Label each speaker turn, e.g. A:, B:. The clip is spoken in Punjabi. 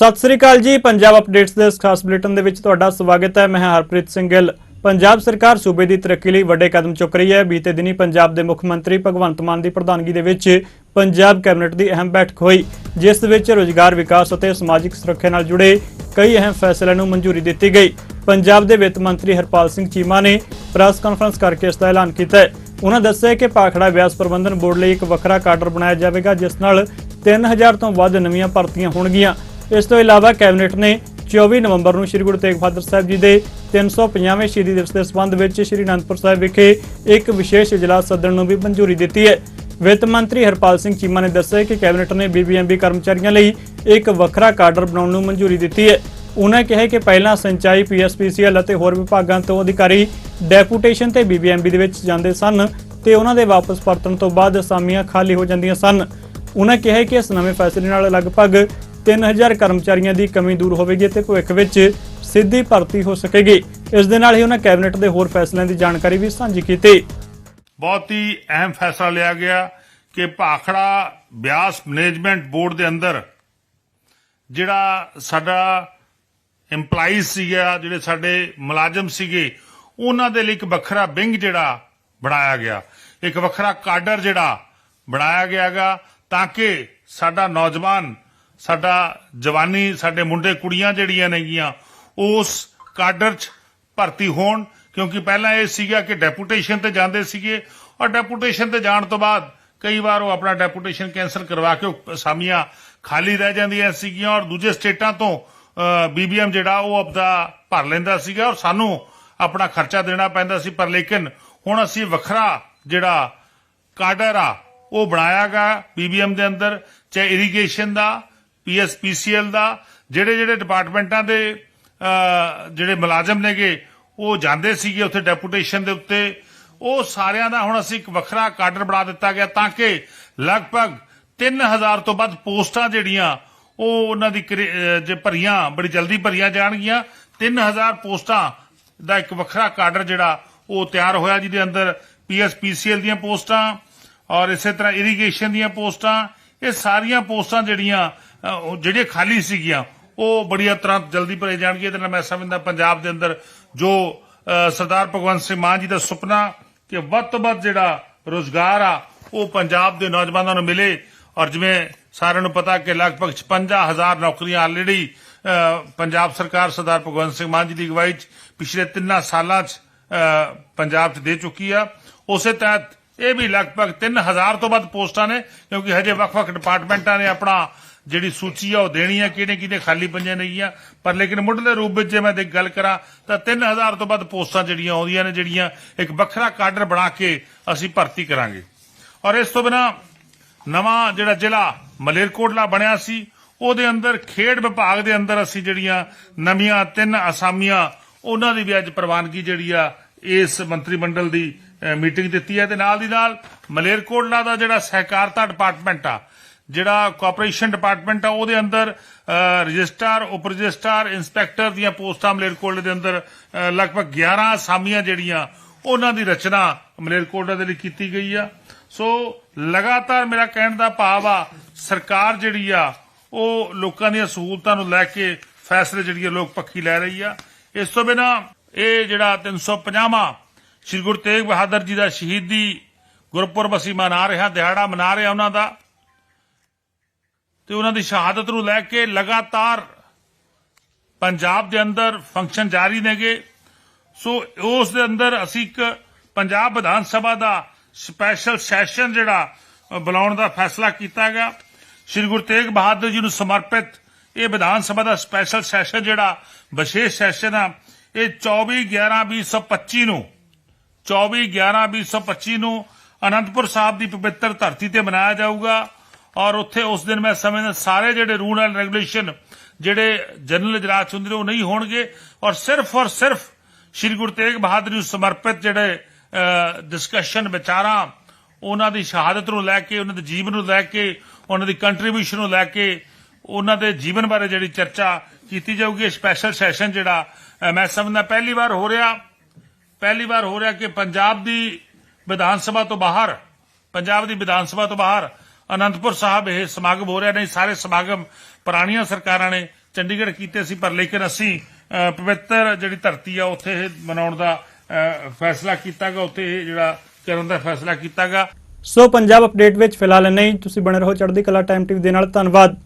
A: ਸਤਿ ਸ੍ਰੀ ਅਕਾਲ ਜੀ, ਪੰਜਾਬ ਅਪਡੇਟਸ ਦੇ ਇਸ ਖਾਸ ਬੁਲੇਟਿਨ ਦੇ ਵਿੱਚ ਤੁਹਾਡਾ ਸਵਾਗਤ ਹੈ। ਮੈਂ ਹਰਪ੍ਰੀਤ ਸਿੰਘ ਗਿੱਲ ਪੰਜਾਬ ਸਰਕਾਰ ਸੂਬੇ ਦੀ ਤਰੱਕੀ ਲਈ ਵੱਡੇ ਕਦਮ ਚੁੱਕ ਰਹੀ ਹੈ। ਬੀਤੇ ਦਿਨੀ ਪੰਜਾਬ ਦੇ ਮੁੱਖ ਮੰਤਰੀ ਭਗਵੰਤ ਮਾਨ ਦੀ ਪ੍ਰਧਾਨਗੀ ਦੇ ਵਿੱਚ ਪੰਜਾਬ ਕੈਬਨਿਟ ਦੀ ਅਹਿਮ ਬੈਠਕ ਹੋਈ, ਜਿਸ ਵਿੱਚ ਰੋਜ਼ਗਾਰ, ਵਿਕਾਸ ਅਤੇ ਸਮਾਜਿਕ ਸੁਰੱਖਿਆ ਨਾਲ ਜੁੜੇ ਕਈ ਅਹਿਮ ਫੈਸਲਿਆਂ ਨੂੰ ਮਨਜ਼ੂਰੀ ਦਿੱਤੀ ਗਈ। ਪੰਜਾਬ ਦੇ ਵਿੱਤ ਮੰਤਰੀ ਹਰਪਾਲ ਸਿੰਘ ਚੀਮਾ ਨੇ ਪ੍ਰੈਸ ਕਾਨਫਰੰਸ ਕਰਕੇ ਇਸ ਦਾ ਐਲਾਨ ਕੀਤਾ ਹੈ। ਉਹਨਾਂ ਦੱਸਿਆ ਕਿ ਪਾਖੜਾ ਵਿਆਸ ਪ੍ਰਬੰਧਨ ਬੋਰਡ ਲਈ ਇੱਕ ਵੱਖਰਾ ਕਾਡਰ ਬਣਾਇਆ ਜਾਵੇਗਾ, ਜਿਸ ਨਾਲ 3000 ਤੋਂ ਵੱਧ ਨਵੀਆਂ ਭਰਤੀਆਂ ਹੋਣਗੀਆਂ। ਇਸ ਤੋਂ ਇਲਾਵਾ ਕੈਬਨਿਟ ਨੇ 24 ਨਵੰਬਰ ਨੂੰ ਸ੍ਰੀ ਗੁਰੂ ਤੇਗ ਬਹਾਦਰ ਸਾਹਿਬ ਜੀ ਦੇ 350ਵੇਂ ਸ਼ਹੀਦੀ ਦਿਵਸ ਦੇ ਸੰਬੰਧ ਵਿੱਚ ਸ੍ਰੀ ਅਨੰਦਪੁਰ ਸਾਹਿਬ ਵਿਖੇ ਇੱਕ ਵਿਸ਼ੇਸ਼ ਇਜਲਾਸ ਸੱਦਣ ਨੂੰ ਵੀ ਮਨਜ਼ੂਰੀ ਦਿੱਤੀ ਹੈ। ਵਿੱਤ ਮੰਤਰੀ ਹਰਪਾਲ ਸਿੰਘ ਚੀਮਾ ਨੇ ਦੱਸਿਆ ਕਿ ਕੈਬਨਿਟ ਨੇ ਬੀਬੀਐਮਬੀ ਕਰਮਚਾਰੀਆਂ ਲਈ ਇੱਕ ਵੱਖਰਾ ਕਾਡਰ ਬਣਾਉਣ ਨੂੰ ਮਨਜ਼ੂਰੀ ਦਿੱਤੀ ਹੈ। ਉਨ੍ਹਾਂ ਕਿਹਾ ਕਿ ਪਹਿਲਾਂ ਸਿੰਚਾਈ ਪੀਐਸਪੀਸੀਐਲ ਅਤੇ ਹੋਰ ਵਿਭਾਗਾਂ ਤੋਂ ਅਧਿਕਾਰੀ ਡੈਪੂਟੇਸ਼ਨ ਤੇ ਬੀਬੀਐਮਬੀ ਦੇ ਵਿੱਚ ਜਾਂਦੇ ਸਨ ਤੇ ਉਹਨਾਂ ਦੇ ਵਾਪਸ ਪਰਤਣ ਤੋਂ ਬਾਅਦ ਅਸਾਮੀਆਂ ਖਾਲੀ ਹੋ ਜਾਂਦੀਆਂ ਸਨ। ਉਨ੍ਹਾਂ ਕਿਹਾ ਕਿ ਇਸ ਨਵੇਂ ਫੈਸਲੇ ਨਾਲ ਲਗਭਗ 3000 ਕਰਮਚਾਰੀਆਂ ਦੀ ਕਮੀ ਦੂਰ ਹੋਵੇਗੀ ਤੇ ਭਵਿੱਖ ਵਿੱਚ ਸਿੱਧੀ ਭਰਤੀ ਹੋ ਸਕੇਗੀ। ਇਸ ਦੇ ਨਾਲ ਹੀ ਉਹਨਾਂ ਕੈਬਨਿਟ ਦੇ ਹੋਰ ਫੈਸਲਿਆਂ ਦੀ ਜਾਣਕਾਰੀ ਵੀ ਸਾਂਝੀ ਕੀਤੀ।
B: ਬਹੁਤ ਹੀ ਅਹਿਮ ਫੈਸਲਾ ਲਿਆ ਗਿਆ ਕਿ ਭਾਖੜਾ ਬਿਆਸ ਮੈਨੇਜਮੈਂਟ ਬੋਰਡ ਦੇ ਅੰਦਰ ਜਿਹੜਾ ਸਾਡਾ EMPLOYEES ਸੀਗਾ, ਜਿਹੜੇ ਸਾਡੇ ਮੁਲਾਜ਼ਮ ਸੀਗੇ, ਉਹਨਾਂ ਦੇ ਲਈ ਇੱਕ ਵੱਖਰਾ ਵਿੰਗ ਜਿਹੜਾ ਬਣਾਇਆ ਗਿਆ। ਇੱਕ ਵੱਖਰਾ ਕਾਡਰ ਜਿਹੜਾ ਬਣਾਇਆ ਗਿਆਗਾ ਤਾਂ ਕਿ ਸਾਡਾ ਨੌਜਵਾਨ ਸਾਡਾ ਜਵਾਨੀ, ਸਾਡੇ ਮੁੰਡੇ ਕੁੜੀਆਂ ਜਿਹੜੀਆਂ ਨੇਗੀਆਂ, ਉਸ ਕਾਡਰ 'ਚ ਭਰਤੀ ਹੋਣ, ਕਿਉਂਕਿ ਪਹਿਲਾਂ ਇਹ ਸੀਗਾ ਕਿ ਡੈਪੂਟੇਸ਼ਨ ਤੇ ਜਾਂਦੇ ਸੀਗੇ ਔਰ ਡੈਪੂਟੇਸ਼ਨ ਤੇ ਜਾਣ ਤੋਂ ਬਾਅਦ ਕਈ ਵਾਰ ਉਹ ਆਪਣਾ ਡੈਪੂਟੇਸ਼ਨ ਕੈਨਸਲ ਕਰਵਾ ਕੇ ਉਹ ਅਸਾਮੀਆਂ ਖਾਲੀ ਰਹਿ ਜਾਂਦੀਆਂ ਸੀਗੀਆਂ ਔਰ ਦੂਜੇ ਸਟੇਟਾਂ ਤੋਂ ਬੀਬੀਐਮ ਜਿਹੜਾ ਉਹ ਆਪਦਾ ਭਰ ਲੈਂਦਾ ਸੀਗਾ ਔਰ ਸਾਨੂੰ ਆਪਣਾ ਖਰਚਾ ਦੇਣਾ ਪੈਂਦਾ ਸੀ, ਪਰ ਲੇਕਿਨ ਹੁਣ ਅਸੀਂ ਵੱਖਰਾ ਜਿਹੜਾ ਕਾਡਰ ਆ, ਉਹ ਬਣਾਇਆਗਾ ਬੀਬੀਐਮ ਦੇ ਅੰਦਰ, ਚਾਹੇ ਇਰੀਗੇਸ਼ਨ ਦਾ ਪੀਐਸਪੀਸੀਐਲ ਦਾ, ਜਿਹੜੇ ਜਿਹੜੇ ਡਿਪਾਰਟਮੈਂਟਾਂ ਦੇ ਜਿਹੜੇ ਮੁਲਾਜ਼ਮ ਨੇਗੇ, ਉਹ ਜਾਂਦੇ ਸੀਗੇ ਉੱਥੇ ਡੈਪੂਟੇਸ਼ਨ ਦੇ ਉੱਤੇ। ਉਹ ਸਾਰਿਆਂ ਦਾ ਹੁਣ ਅਸੀਂ ਇੱਕ ਵੱਖਰਾ ਕਾਡਰ ਬਣਾ ਦਿੱਤਾ ਗਿਆ ਤਾਂ ਕਿ ਲਗਭਗ 3000 ਤੋਂ ਵੱਧ ਪੋਸਟਾਂ ਜਿਹੜੀਆਂ, ਉਹ ਉਹਨਾਂ ਦੀ ਜੇ ਭਰੀਆਂ, ਬੜੀ ਜਲਦੀ ਭਰੀਆਂ ਜਾਣਗੀਆਂ। 3000 ਪੋਸਟਾਂ ਦਾ ਇੱਕ ਵੱਖਰਾ ਕਾਡਰ ਜਿਹੜਾ, ਉਹ ਤਿਆਰ ਹੋਇਆ ਜਿਹਦੇ ਅੰਦਰ ਪੀਐਸਪੀਸੀਐਲ ਦੀਆਂ ਪੋਸਟਾਂ ਔਰ ਇਸੇ ਤਰ੍ਹਾਂ ਇਰੀਗੇਸ਼ਨ ਦੀਆਂ ਪੋਸਟਾਂ। ਇਹ ਸਾਰੀਆਂ ਪੋਸਟਾਂ ਜਿਹੜੀਆਂ ਅਹ, ਉਹ ਜਿਹੜੀਆਂ ਖਾਲੀ ਸੀਗੀਆਂ ਉਹ ਬੜੀਆਂ ਤੁਰੰਤ ਜਲਦੀ ਭਰੇ ਜਾਣਗੀਆਂ ਇਹਦੇ ਨਾਲ ਮੈਂ ਸਮਝਦਾ ਪੰਜਾਬ ਦੇ ਅੰਦਰ ਜੋ ਅਹ, ਸਰਦਾਰ ਭਗਵੰਤ ਸਿੰਘ ਮਾਨ ਜੀ ਦਾ ਸੁਪਨਾ ਕਿ ਵੱਧ ਤੋਂ ਵੱਧ ਜਿਹੜਾ ਰੋਜ਼ਗਾਰ ਆ ਉਹ ਪੰਜਾਬ ਦੇ ਨੌਜਵਾਨਾਂ ਨੂੰ ਮਿਲੇ। ਔਰ ਜਿਵੇਂ ਸਾਰਿਆਂ ਨੂੰ ਪਤਾ ਕਿ ਲਗਭਗ 55000 ਨੌਕਰੀਆਂ ਆਲਰੇਡੀ ਪੰਜਾਬ ਸਰਕਾਰ ਸਰਦਾਰ ਭਗਵੰਤ ਸਿੰਘ ਮਾਨ ਜੀ ਦੀ ਅਗਵਾਈ 'ਚ ਪਿਛਲੇ ਤਿੰਨਾਂ ਸਾਲਾਂ 'ਚ ਅਹ, ਪੰਜਾਬ 'ਚ ਦੇ ਚੁੱਕੀ ਆ। ਉਸੇ ਤਹਿਤ ਇਹ ਵੀ ਲਗਭਗ 3000 ਤੋਂ ਵੱਧ ਪੋਸਟਾਂ ਨੇ ਕਿਉਂਕਿ ਹਜੇ ਵੱਖ-ਵੱਖ ਡਿਪਾਰਟਮੈਂਟਾਂ ਨੇ ਆਪਣਾ ਜਿਹੜੀ ਸੂਚੀ ਆ, ਉਹ ਦੇਣੀ ਆ, ਕਿਹਨੇ ਕਿਹਨੇ ਖਾਲੀ ਪਈਆਂ ਨੇਗੀਆਂ ਪਰ ਲੇਕਿਨ ਮੁੱਢਲੇ ਰੂਪ ਵਿੱਚ ਜੇ ਮੈਂ ਦੇ ਗੱਲ ਕਰਾਂ, ਤਾਂ 3000 ਤੋਂ ਵੱਧ ਪੋਸਟਾਂ ਜਿਹੜੀਆਂ ਆਉਂਦੀਆਂ ਨੇ, ਜਿਹੜੀਆਂ ਇੱਕ ਵੱਖਰਾ ਕਾਡਰ ਬਣਾ ਕੇ ਅਸੀਂ ਭਰਤੀ ਕਰਾਂਗੇ। ਔਰ ਇਸ ਤੋਂ ਬਿਨਾ ਨਵਾਂ ਜਿਹੜਾ ਜ਼ਿਲ੍ਹਾ ਮਲੇਰਕੋਟਲਾ ਬਣਿਆ ਸੀ, ਉਹਦੇ ਅੰਦਰ ਖੇਡ ਵਿਭਾਗ ਦੇ ਅੰਦਰ ਅਸੀਂ ਜਿਹੜੀਆਂ ਨਵੀਆਂ ਤਿੰਨ ਅਸਾਮੀਆਂ, ਉਹਨਾਂ ਦੀ ਵੀ ਅੱਜ ਪ੍ਰਵਾਨਗੀ ਜਿਹੜੀ ਆ, ਇਸ ਮੰਤਰੀ ਮੰਡਲ ਦੀ ਮੀਟਿੰਗ ਦਿੱਤੀ ਹੈ। ਤੇ ਨਾਲ ਦੀ ਨਾਲ ਮਲੇਰਕੋਟਲਾ ਦਾ ਜਿਹੜਾ ਸਹਿਕਾਰਤਾ ਡਿਪਾਰਟਮੈਂਟ ਆ ਜਿਹੜਾ ਕੋਆਪਰੇਸ਼ਨ ਡਿਪਾਰਟਮੈਂਟ ਆ, ਉਹਦੇ ਅੰਦਰ ਰਜਿਸਟਰ ਉਪ ਰਜਿਸਟਰ ਇੰਸਪੈਕਟਰ ਦੀਆਂ ਪੋਸਟਾਂ ਮਲੇਰਕੋਟਲੇ ਦੇ ਅੰਦਰ ਲਗਭਗ 11 ਅਸਾਮੀਆਂ ਜਿਹੜੀਆਂ, ਉਹਨਾਂ ਦੀ ਰਚਨਾ ਮਲੇਰਕੋਟਲਾ ਦੇ ਲਈ ਕੀਤੀ ਗਈ ਆ। ਸੋ ਲਗਾਤਾਰ ਮੇਰਾ ਕਹਿਣ ਦਾ ਭਾਵ ਆ, ਸਰਕਾਰ ਜਿਹੜੀ ਆ, ਉਹ ਲੋਕਾਂ ਦੀਆਂ ਸਹੂਲਤਾਂ ਨੂੰ ਲੈ ਕੇ ਫੈਸਲੇ ਜਿਹੜੀ ਆ, ਲੋਕ ਪੱਖੀ ਲੈ ਰਹੀ ਆ। ਇਸ ਤੋਂ ਬਿਨਾ ਇਹ ਜਿਹੜਾ 350ਵਾਂ ਸ੍ਰੀ ਗੁਰੂ ਤੇਗ ਬਹਾਦਰ ਜੀ ਦਾ ਸ਼ਹੀਦੀ ਗੁਰਪੁਰਬ ਅਸੀਂ ਮਨਾ ਰਹੇ ਹਾਂ, ਦਿਹਾੜਾ ਮਨਾ ਰਹੇ ਹਾਂ ਉਹਨਾਂ ਦਾ ਤੇ ਉਹਨਾਂ ਦੀ ਸ਼ਹਾਦਤ ਨੂੰ ਲੈ ਕੇ ਲਗਾਤਾਰ ਪੰਜਾਬ ਦੇ ਅੰਦਰ ਫੰਕਸ਼ਨ ਜਾਰੀ ਨੇਗੇ। ਸੋ ਉਸ ਦੇ ਅੰਦਰ ਅਸੀਂ ਇੱਕ ਪੰਜਾਬ ਵਿਧਾਨ ਸਭਾ ਦਾ ਸਪੈਸ਼ਲ ਸੈਸ਼ਨ ਜਿਹੜਾ ਬੁਲਾਉਣ ਦਾ ਫੈਸਲਾ ਕੀਤਾ ਗਿਆ। ਸ੍ਰੀ ਗੁਰੂ ਤੇਗ ਬਹਾਦਰ ਜੀ ਨੂੰ ਸਮਰਪਿਤ ਇਹ ਵਿਧਾਨ ਸਭਾ ਦਾ ਸਪੈਸ਼ਲ ਸੈਸ਼ਨ ਜਿਹੜਾ ਵਿਸ਼ੇਸ਼ ਸੈਸ਼ਨ ਆ, ਇਹ 24 11 2025 ਨੂੰ 24 11 2025 ਨੂੰ ਅਨੰਦਪੁਰ ਸਾਹਿਬ ਦੀ ਪਵਿੱਤਰ ਧਰਤੀ ਤੇ ਮਨਾਇਆ ਜਾਊਗਾ। ਔਰ ਉੱਥੇ ਉਸ ਦਿਨ ਮੈਂ ਸਮਝਦਾ ਸਾਰੇ ਜਿਹੜੇ ਰੂਲ ਐਂਡ ਰੈਗੂਲੇਸ਼ਨ ਜਿਹੜੇ ਜਨਰਲ ਇਜਲਾਸ ਹੁੰਦੇ ਨੇ ਉਹ ਨਹੀਂ ਹੋਣਗੇ ਔਰ ਸਿਰਫ ਔਰ ਸਿਰਫ ਸ੍ਰੀ ਗੁਰੂ ਤੇਗ ਬਹਾਦਰ ਨੂੰ ਸਮਰਪਿਤ ਜਿਹੜੇ ਡਿਸਕਸ਼ਨ ਵਿਚਾਰਾਂ, ਉਹਨਾਂ ਦੀ ਸ਼ਹਾਦਤ ਨੂੰ ਲੈ ਕੇ, ਉਹਨਾਂ ਦੇ ਜੀਵਨ ਨੂੰ ਲੈ ਕੇ, ਉਹਨਾਂ ਦੀ ਕੰਟਰੀਬਿਊਸ਼ਨ ਨੂੰ ਲੈ ਕੇ, ਉਹਨਾਂ ਦੇ ਜੀਵਨ ਬਾਰੇ ਜਿਹੜੀ ਚਰਚਾ ਕੀਤੀ ਜਾਊਗੀ ਸਪੈਸ਼ਲ ਸੈਸ਼ਨ ਜਿਹੜਾ ਮੈਂ ਸਮਝਦਾ ਪਹਿਲੀ ਵਾਰ ਹੋ ਰਿਹਾ, ਪਹਿਲੀ ਵਾਰ ਹੋ ਰਿਹਾ ਕਿ ਪੰਜਾਬ ਦੀ ਵਿਧਾਨ ਸਭਾ ਤੋਂ ਬਾਹਰ, ਪੰਜਾਬ ਦੀ ਵਿਧਾਨ ਸਭਾ ਤੋਂ ਬਾਹਰ ਅਨੰਦਪੁਰ ਸਾਹਿਬ ਇਹ ਸਮਾਗਮ ਹੋ ਰਿਹਾ ਨਹੀਂ ਸਾਰੇ ਸਮਾਗਮ ਪੁਰਾਣੀਆਂ ਸਰਕਾਰਾਂ ਨੇ ਚੰਡੀਗੜ੍ਹ ਕੀਤੇ ਸੀ ਪਰ ਲੇਕਿਨ ਅਸੀਂ ਪਵਿੱਤਰ ਜਿਹੜੀ ਧਰਤੀ ਆ ਉੱਥੇ ਇਹ ਮਨਾਉਣ ਦਾ ਅ, ਫੈਸਲਾ ਕੀਤਾਗਾ ਉੱਥੇ ਇਹ ਜਿਹੜਾ ਕਰਨ ਦਾ ਫੈਸਲਾ ਕੀਤਾਗਾ।
A: ਸੋ ਪੰਜਾਬ ਅਪਡੇਟ ਵਿੱਚ ਫਿਲਹਾਲ ਨਹੀਂ ਤੁਸੀਂ ਬਣੇ ਰਹੋ ਚੜ੍ਹਦੀ ਕਲਾ ਟਾਈਮ ਟੀਵੀ ਦੇ ਨਾਲ। ਧੰਨਵਾਦ।